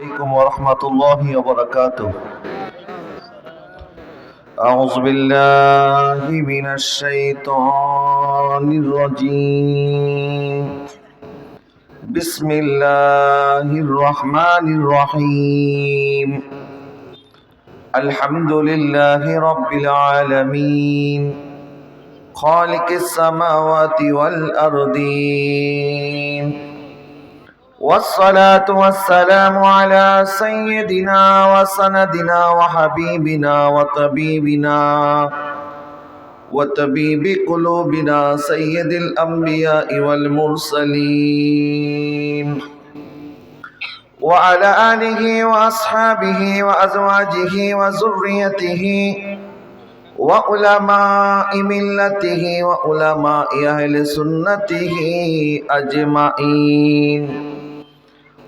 عليكم ورحمة الله وبركاته. أعوذ بالله من الشيطان الرجيم. بسم الله الرحمن الرحيم. الحمد لله رب العالمين. خالق السماوات والأرضين. والصلاة والسلام على سيدنا وسندنا وحبيبنا وطبيبنا وطبيب قلوبنا سيد الأنبياء والمرسلين وعلى آله وأصحابه وأزواجه وذريته وعلماء ملته وعلماء أهل سنته أجمعين.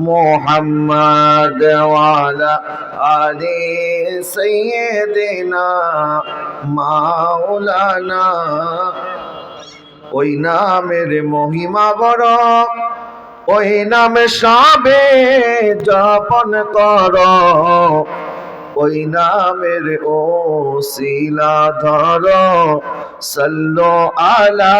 محمد وعلى آل سيدنا مولانا ওই নামের মহিমা বড় ওই নামে সবে যাপন কর ওই নামের ও শিলা ধর সল্লো আলা